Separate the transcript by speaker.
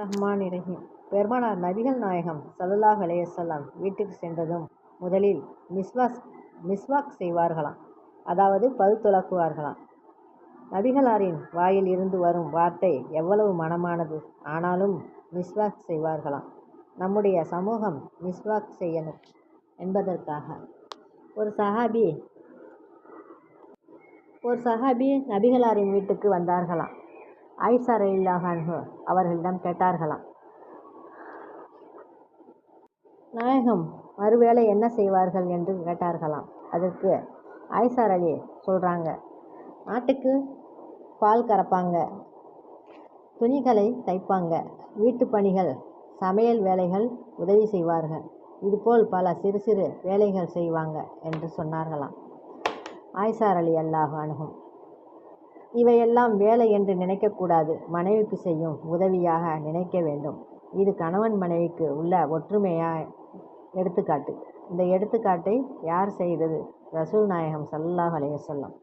Speaker 1: ரஹ்மான் இரஹீம் பெருமானார் நபிகள் நாயகம் ஸல்லல்லாஹு அலையசல்லாம் வீட்டுக்கு சென்றதும் முதலில் மிஸ்வாஸ் மிஸ்வாக் செய்வார்களாம். அதாவது பல் துலக்குவார்களாம். நபிகளாரின் வாயில் இருந்து வரும் வார்த்தை எவ்வளவு மனமானது? ஆனாலும் மிஸ்வாக் செய்வார்களாம். நம்முடைய சமூகம் மிஸ்வாக் செய்யணும் என்பதற்காக. ஒரு சஹாபி ஒரு சஹாபி நபிகளாரின் வீட்டுக்கு வந்தார்களாம். ஆயிஷா ரலியல்லாஹு அவர்களிடம் கேட்டார்களாம். நாயகம் மறுவேளை என்ன செய்வார்கள் என்று கேட்டார்களாம். அதற்கு ஆயிஷார் அலி சொல்கிறாங்க நாட்டுக்கு பால் கறப்பாங்க துணிகளை தைப்பாங்க வீட்டு பணிகள் சமையல் வேலைகள் உதவி செய்வார்கள் இதுபோல் பல சிறு சிறு வேலைகள் செய்வாங்க என்று சொன்னார்களாம். ஆயிஷார் அலி அல்லாஹ் அணுகும் இவையெல்லாம் வேலை என்று நினைக்கக்கூடாது. மனைவிக்கு செய்யும் உதவியாக நினைக்க வேண்டும். இது கணவன் மனைவிக்கு உள்ள ஒற்றுமையாக எடுத்துக்காட்டு. இந்த எடுத்துக்காட்டை யார் செய்தது? ரசூல் நாயகம் சல்லாஹ் அலைய சொல்லம்